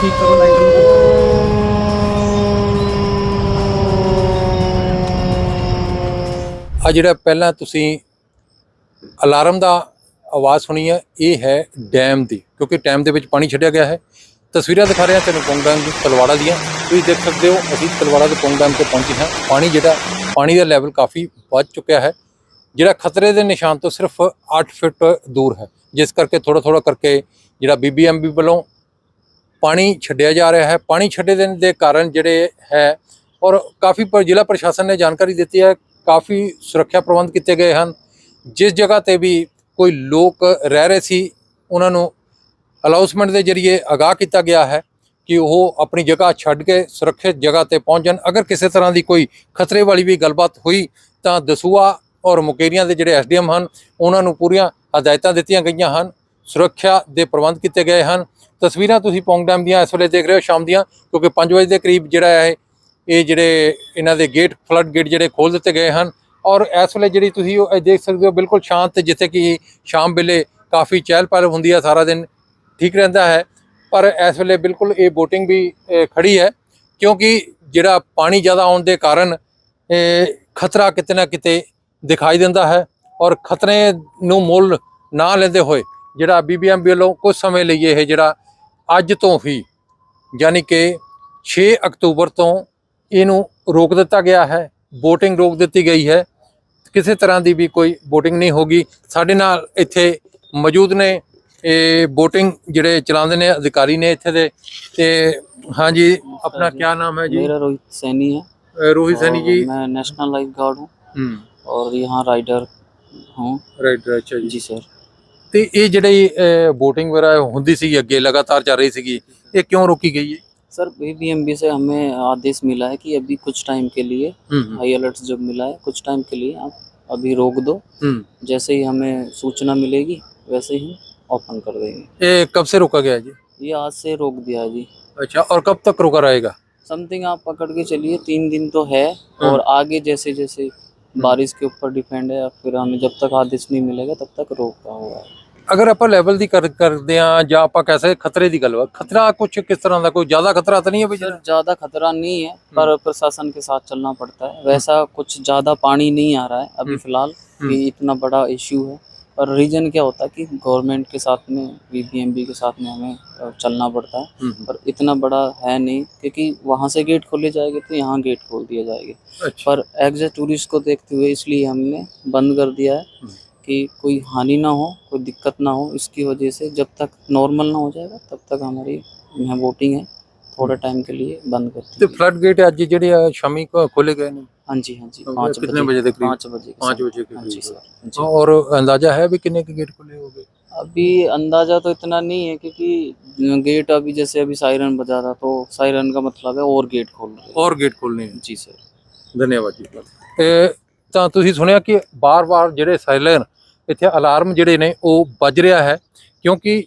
ਠੀਕ ਕਰੋ, ਲਾਈਟ ਨੂੰ ਆ ਜਿਹੜਾ ਪਹਿਲਾਂ ਤੁਸੀਂ ਅਲਾਰਮ ਦਾ ਆਵਾਜ਼ ਸੁਣੀ ਹੈ, ਇਹ ਹੈ ਡੈਮ ਦੀ, ਕਿਉਂਕਿ ਡੈਮ ਦੇ ਵਿੱਚ ਪਾਣੀ ਛੱਡਿਆ ਗਿਆ ਹੈ। ਤਸਵੀਰਾਂ ਦਿਖਾ ਰਹੇ ਹਾਂ ਤੈਨੂੰ ਪੌਂਗ ਡੈਮ ਦੀ, ਤਲਵਾੜਾ ਦੀਆਂ। ਤੁਸੀਂ ਦੇਖ ਸਕਦੇ ਹੋ, ਅਸੀਂ ਤਲਵਾੜਾ ਦੇ ਪੌਂਗ ਡੈਮ ਤੇ ਪਹੁੰਚੇ ਹਾਂ। ਪਾਣੀ ਜਿਹੜਾ, ਪਾਣੀ ਦਾ ਲੈਵਲ ਕਾਫੀ ਵੱਧ ਚੁੱਕਿਆ ਹੈ। ਜਿਹੜਾ ਖਤਰੇ ਦੇ ਨਿਸ਼ਾਨ ਤੋਂ ਸਿਰਫ 8 ਫੁੱਟ ਦੂਰ ਹੈ। ਜਿਸ ਕਰਕੇ ਥੋੜਾ ਥੋੜਾ ਕਰਕੇ ਜਿਹੜਾ ਬੀਬੀਐਮਬੀ ਵੱਲੋਂ ਪਾਣੀ ਛੱਡਿਆ ਜਾ ਰਿਹਾ ਹੈ। ਪਾਣੀ ਛੱਡੇ ਦੇਣ ਦੇ ਕਾਰਨ ਜਿਹੜੇ ਹੈ ਔਰ ਕਾਫੀ ਪਰ ਜ਼ਿਲ੍ਹਾ ਪ੍ਰਸ਼ਾਸਨ ਨੇ ਜਾਣਕਾਰੀ ਦਿੱਤੀ ਹੈ, ਕਾਫੀ ਸੁਰੱਖਿਆ ਪ੍ਰਬੰਧ ਕੀਤੇ ਗਏ ਹਨ। ਜਿਸ ਜਗ੍ਹਾ ਤੇ ਵੀ ਕੋਈ ਲੋਕ ਰਹਿ ਰਹੇ ਸੀ, ਉਹਨਾਂ ਨੂੰ ਅਨਾਉਂਸਮੈਂਟ ਦੇ ਜ਼ਰੀਏ ਅਗਾਹ ਕੀਤਾ ਗਿਆ ਹੈ ਕਿ ਉਹ ਆਪਣੀ ਜਗ੍ਹਾ ਛੱਡ ਕੇ ਸੁਰੱਖਿਅਤ ਜਗ੍ਹਾ ਤੇ ਪਹੁੰਚਣ। ਅਗਰ ਕਿਸੇ ਤਰ੍ਹਾਂ ਦੀ ਕੋਈ ਖਤਰੇ ਵਾਲੀ ਵੀ ਗੱਲਬਾਤ ਹੋਈ, ਤਾਂ ਦਸੂਆ ਔਰ ਮੁਕੇਰੀਆਂ ਦੇ ਜਿਹੜੇ ਐਸਡੀਐਮ ਹਨ, ਉਹਨਾਂ ਨੂੰ ਪੂਰੀਆਂ ਹਦਾਇਤਾਂ ਦਿੱਤੀਆਂ ਗਈਆਂ ਹਨ। ਸੁਰੱਖਿਆ ਦੇ ਪ੍ਰਬੰਧ ਕੀਤੇ ਗਏ ਹਨ। ਤਸਵੀਰਾਂ ਤੁਸੀਂ ਪੌਂਗ ਡੈਮ ਦੀਆਂ ਇਸ ਵੇਲੇ ਦੇਖ ਰਹੇ ਹੋ ਸ਼ਾਮ ਦੀਆਂ ਕਿਉਂਕਿ 5 ਵਜੇ ਦੇ ਕਰੀਬ ਜਿਹੜਾ ਹੈ ਇਹ ਜਿਹੜੇ ਇਹਨਾਂ ਦੇ ਗੇਟ ਫਲੱਡ ਗੇਟ ਜਿਹੜੇ ਖੋਲ ਦਿੱਤੇ ਗਏ ਹਨ। ਔਰ ਇਸ ਵੇਲੇ ਜਿਹੜੀ ਤੁਸੀਂ ਉਹ ਇਹ ਦੇਖ ਸਕਦੇ ਹੋ ਬਿਲਕੁਲ ਸ਼ਾਂਤ ਜਿੱਥੇ ਕਿ ਸ਼ਾਮ ਵੇਲੇ ਕਾਫੀ ਚਹਿਲ ਪਹਿਲ ਹੁੰਦੀ ਹੈ ਸਾਰਾ ਦਿਨ ਠੀਕ ਰਹਿੰਦਾ ਹੈ। ਪਰ ਇਸ ਵੇਲੇ ਬਿਲਕੁਲ ਇਹ ਬੋਟਿੰਗ ਵੀ ਅਹ, ਖੜੀ ਹੈ ਕਿਉਂਕਿ ਜਿਹੜਾ ਪਾਣੀ ਜ਼ਿਆਦਾ ਆਉਣ ਦੇ ਕਾਰਨ ਖਤਰਾ ਕਿਤੇ ਨਾ ਕਿਤੇ ਦਿਖਾਈ ਦਿੰਦਾ ਹੈ। ਔਰ ਖਤਰੇ ਨੂੰ ਮੁੱਲ ਨਾ ਲੈਂਦੇ ਹੋਏ ਜਿਹੜਾ ਬੀਬੀਐਮ ਵੱਲੋਂ ਕੁਝ ਸਮੇਂ ਲਈ ਇਹ ਜਿਹੜਾ ਅੱਜ ਤੋਂ ਹੀ ਯਾਨੀ ਕਿ 6 ਅਕਤੂਬਰ ਤੋਂ ਇਹਨੂੰ ਰੋਕ ਦਿੱਤਾ ਗਿਆ ਹੈ VOTING ਰੋਕ ਦਿੱਤੀ ਗਈ ਹੈ ਕਿਸੇ ਤਰ੍ਹਾਂ ਦੀ ਵੀ ਕੋਈ VOTING ਨਹੀਂ ਹੋਗੀ ਸਾਡੇ ਨਾਲ ਇੱਥੇ ਮੌਜੂਦ ਨੇ ਇਹ VOTING ਜਿਹੜੇ ਚਲਾਉਂਦੇ ਨੇ ਅਧਿਕਾਰੀ ਨੇ ਇੱਥੇ ਦੇ ਤੇ ਹਾਂਜੀ ਆਪਣਾ ਕੀ ਨਾਮ ਹੈ ਜੀ मेरा रोहित सैनी है ਅ, ਰੋਹਿਤ ਸੈਣੀ और ਜੀ मैं नेशनल लाइफ गार्ड हूँ ਹੂੰ और यहाँ राइडर हूँ ਰਾਈਟ ਅੱਛਾ ਜੀ जी सर ਤੇ ਇਹ ਜਿਹੜੀ VOTING ਵਗੈਰਾ ਹੁੰਦੀ ਸੀ ਅੱਗੇ ਲਗਾਤਾਰ ਚੱਲ ਰਹੀ ਸੀਗੀ ਇਹ ਕਿਉਂ ਰੋਕੀ ਗਈ ਹੈ सर बी से हमें आदेश मिला है कि अभी कुछ टाइम के लिए ਹੂੰ ਹੂੰ, हाई अलर्ट जब मिला है कुछ टाइम के लिए आप अभी रोक दो हूँ जैसे ही हमें सूचना मिलेगी वैसे ही ओपन कर देंगे ये कब से रोका गया है जी ये आज से रोक दिया है जी अच्छा और कब तक रोका रहेगा समथिंग आप पकड़ के चलिए तीन दिन तो है हाँ। और आगे जैसे जैसे बारिश के ऊपर डिपेंड है फिर हमें जब तक आदेश नहीं मिलेगा तब तक रोका हुआ है ਅਗਰ ਆਪਾਂ ਲੈਵਲ ਦੀ ਕਰ ਕਰਦੇ ਆ ਜਾਂ ਆਪਾਂ कैसे खतरे ਦੀ ਗੱਲ ਵਾ ਖਤਰਾ ਕੁਝ ਕਿਸ ਤਰ੍ਹਾਂ ਦਾ ਕੋਈ ਜ਼ਿਆਦਾ ਖਤਰਾ ਤਾਂ ਨਹੀਂ ਹੈ ਵੀ सर ज्यादा खतरा नहीं है पर प्रशासन के साथ चलना पड़ता है वैसा कुछ ज्यादा पानी नहीं आ रहा है अभी हम्म। फिलहाल हम्म। कि इतना बड़ा इश्यू है पर रीजन क्या होता है कि गवर्नमेंट के साथ में बीबीएमबी के साथ में हमें अ, चलना पड़ता है हम्म, पर इतना बड़ा है नहीं क्योंकि वहाँ से गेट खोले जाएंगे तो यहाँ गेट खोल दिए जाएंगे अच्छा पर एग्जैक्ट टूरिस्ट को देखते हुए इसलिए हमने बंद कर दिया है हम्म। कि कोई हानि ना हो कोई दिक्कत ना हो इसकी वजह से जब तक नॉर्मल ना हो जाएगा तब तक हमारी यहाँ वोटिंग है थोड़े टाइम के लिए बंद करते ਤੇ हैं ਫਲੱਡ ਗੇਟ ਅੱਜ ਜਿਹੜੇ ਆ ਸ਼ਾਮੀ ਕੋ ਖੋਲੇ ਗਏ ਨੇ हाँ जी हाँ जी पाँच कितने बजे तक पाँच बजे के 5 समय। ਵਜੇ हाँ जी के सर जी और अंदाजा है भी कितने के गेट खुले होंगे अभी अंदाजा तो इतना नहीं है क्योंकि गेट अभी जैसे अभी सायरन बजा था तो सायरन का मतलब है और गेट खोल रहे हैं और गेट खोलने हैं जी सर ਧੰਨਵਾਦ ਜੀ ਇਹ ਤਾਂ ਤੁਸੀਂ ਸੁਣਿਆ ਕਿ ਬਾਰ-ਬਾਰ ਜਿਹੜੇ ਸਾਇਲਨ ਇੱਥੇ ਅਲਾਰਮ ਜਿਹੜੇ ਨੇ ਉਹ ਵੱਜ ਰਿਹਾ ਹੈ ਕਿਉਂਕਿ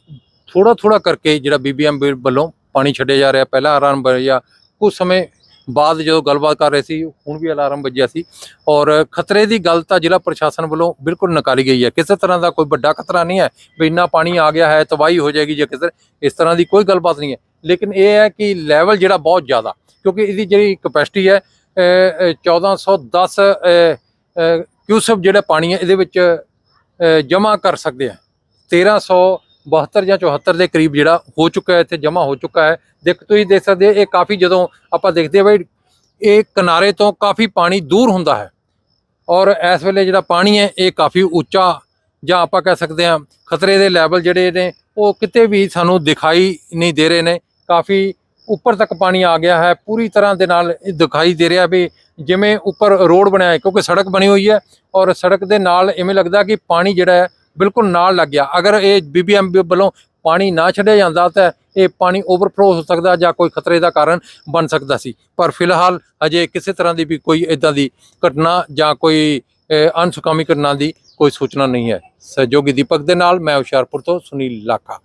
ਥੋੜਾ ਥੋੜਾ ਕਰਕੇ ਜਿਹੜਾ ਬੀਬੀਐਮ ਵੱਲੋਂ ਪਾਣੀ ਛੱਡਿਆ ਜਾ ਰਿਹਾ ਪਹਿਲਾਂ ਅਲਾਰਮ ਵੱਜਿਆ ਕੁਝ ਸਮੇਂ ਬਾਅਦ ਜਦੋਂ ਗੱਲਬਾਤ ਕਰ ਰਹੇ ਸੀ ਹੁਣ ਵੀ ਅਲਾਰਮ ਵੱਜਿਆ ਸੀ ਔਰ ਖਤਰੇ ਦੀ ਗੱਲ ਤਾਂ ਜ਼ਿਲ੍ਹਾ ਪ੍ਰਸ਼ਾਸਨ ਵੱਲੋਂ ਬਿਲਕੁਲ ਨਕਾਰੀ ਗਈ ਹੈ। ਕਿਸੇ ਤਰ੍ਹਾਂ ਦਾ ਕੋਈ ਵੱਡਾ ਖਤਰਾ ਨਹੀਂ ਹੈ ਵੀ ਇੰਨਾ ਪਾਣੀ ਆ ਗਿਆ ਹੈ ਤਬਾਹੀ ਹੋ ਜਾਏਗੀ ਜਾਂ ਕਿਸੇ ਇਸ ਤਰ੍ਹਾਂ ਦੀ ਕੋਈ ਗੱਲਬਾਤ ਨਹੀਂ ਹੈ। ਲੇਕਿਨ ਇਹ ਹੈ ਕਿ ਲੈਵਲ ਜਿਹੜਾ ਬਹੁਤ ਜ਼ਿਆਦਾ ਕਿਉਂਕਿ ਇਹਦੀ ਜਿਹੜੀ ਕਪੈਸਿਟੀ ਹੈ ਅਹ, ਅਹ, 1410 ਕਿਊਸਫ ਜਿਹੜਾ ਪਾਣੀ ਹੈ ਇਹਦੇ ਵਿੱਚ ਜਮ੍ਹਾਂ ਕਰ ਸਕਦੇ ਆ। 1372 ਜਾਂ 74 ਦੇ ਕਰੀਬ ਜਿਹੜਾ ਹੋ ਚੁੱਕਾ ਹੈ, ਇੱਥੇ ਜਮ੍ਹਾਂ ਹੋ ਚੁੱਕਾ ਹੈ। ਦੇਖ, ਤੁਸੀਂ ਦੇਖ ਸਕਦੇ ਇਹ ਕਾਫੀ ਜਦੋਂ ਆਪਾਂ ਦੇਖਦੇ ਆ ਬਈ, ਇਹ ਕਿਨਾਰੇ ਤੋਂ ਕਾਫੀ ਪਾਣੀ ਦੂਰ ਹੁੰਦਾ ਹੈ। ਔਰ ਇਸ ਵੇਲੇ ਜਿਹੜਾ ਪਾਣੀ ਹੈ, ਇਹ ਕਾਫੀ ਉੱਚਾ ਜਾਂ ਆਪਾਂ ਕਹਿ ਸਕਦੇ ਹਾਂ, ਖਤਰੇ ਦੇ ਲੈਵਲ ਜਿਹੜੇ ਨੇ, ਉਹ ਕਿਤੇ ਵੀ ਸਾਨੂੰ ਦਿਖਾਈ ਨਹੀਂ ਦੇ ਰਹੇ ਨੇ। ਕਾਫੀ ਉੱਪਰ ਤੱਕ ਪਾਣੀ ਆ ਗਿਆ ਹੈ। ਪੂਰੀ ਤਰ੍ਹਾਂ ਦੇ ਨਾਲ ਇਹ ਦਿਖਾਈ ਦੇ ਰਿਹਾ ਵੀ ਜਿਵੇਂ ਉੱਪਰ ਰੋਡ ਬਣਿਆ ਹੈ ਕਿਉਂਕਿ ਸੜਕ ਬਣੀ ਹੋਈ ਹੈ ਔਰ ਸੜਕ ਦੇ ਨਾਲ ਇਵੇਂ ਲੱਗਦਾ ਕਿ ਪਾਣੀ ਜਿਹੜਾ ਹੈ ਬਿਲਕੁਲ ਨਾਲ ਲੱਗ ਗਿਆ। ਅਗਰ ਇਹ ਬੀਬੀਐਮ ਵੱਲੋਂ ਪਾਣੀ ਨਾ ਛੱਡਿਆ ਜਾਂਦਾ ਤਾਂ ਇਹ ਪਾਣੀ ਓਵਰਫਲੋ ਹੋ ਸਕਦਾ ਜਾਂ ਕੋਈ ਖਤਰੇ ਦਾ ਕਾਰਨ ਬਣ ਸਕਦਾ ਸੀ। ਪਰ ਫਿਲਹਾਲ ਅਜੇ ਕਿਸੇ ਤਰ੍ਹਾਂ ਦੀ ਵੀ ਕੋਈ ਇਦਾਂ ਦੀ ਘਟਨਾ ਜਾਂ ਕੋਈ ਅਹ, ਅਨਸੁਕਾਮੀ ਘਟਨਾ ਦੀ ਕੋਈ ਸੂਚਨਾ ਨਹੀਂ ਹੈ। ਸਹਿਯੋਗੀ ਦੀਪਕ ਦੇ ਨਾਲ ਮੈਂ ਹੁਸ਼ਿਆਰਪੁਰ ਤੋਂ ਸੁਨੀਲ ਲਾਖਾ।